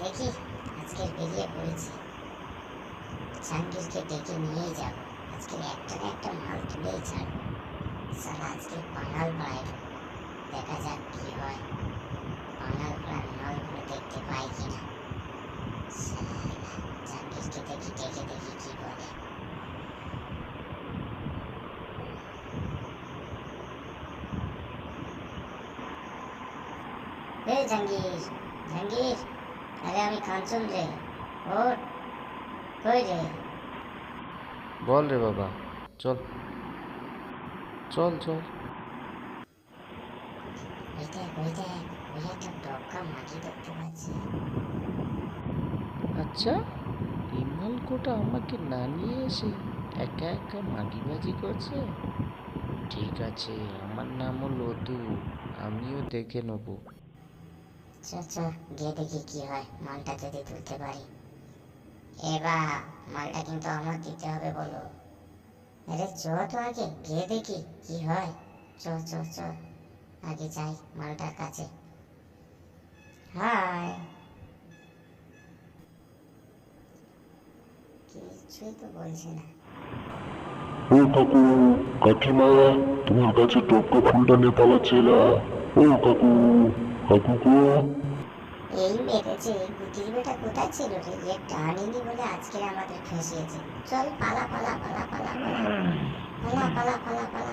দেখি, আজকে বেরিয়ে পড়েছি। জাহাঙ্গীরকে ডেকে নিয়েই যাব। আজকে একটা না একটা মাল তুলেই ছাড়বো। সালা আজকে বাঙাল পাড়ায় দেখা যাক কি হয়। বাঙাল পাড়ার মালগুলো দেখতে পাই কিনা। জাহাঙ্গীরকে দেখি, ডেকে দেখি কি বলে। এ জাহাঙ্গীর জাহাঙ্গীর। আরে আমি কাঞ্চন রে ওঠ কই রে বল রে বাবা চল। চল চল। ওই দেখ ওই দেখ ওই একটা ডক্কা মাটি দেখতে পাচ্ছি। আচ্ছা ইমাল কোটা আমাকে না নিয়ে এসে একা একা মাগিবাজি করছে? ঠিক আছে আমার নামও লদু আমিও দেখে নেব। চ চ গিয়ে দেখি কি হয়, মালটা যদি তুলতে পারি। এবার মালটা কিন্তু আমার দিতে হবে বলো। আরে চ তো আগে, গিয়ে দেখি কি হয়। চ চ চ আগে যাই মালটার কাছে। হাই কিছুই তো বলছে না। ও কাকু, কাকিমা, তোমার কাছে টপকা ফুলটা নিয়ে পালাচ্ছিলা ও কাকু। এই মেরেছে এই গুটির বেটা কোথায় ছিল টানিনি বলে আজকে আমাদের ফেসিয়েছে। চল পালা পালা পালা পালা পালা। পালা পালা পালা পালা।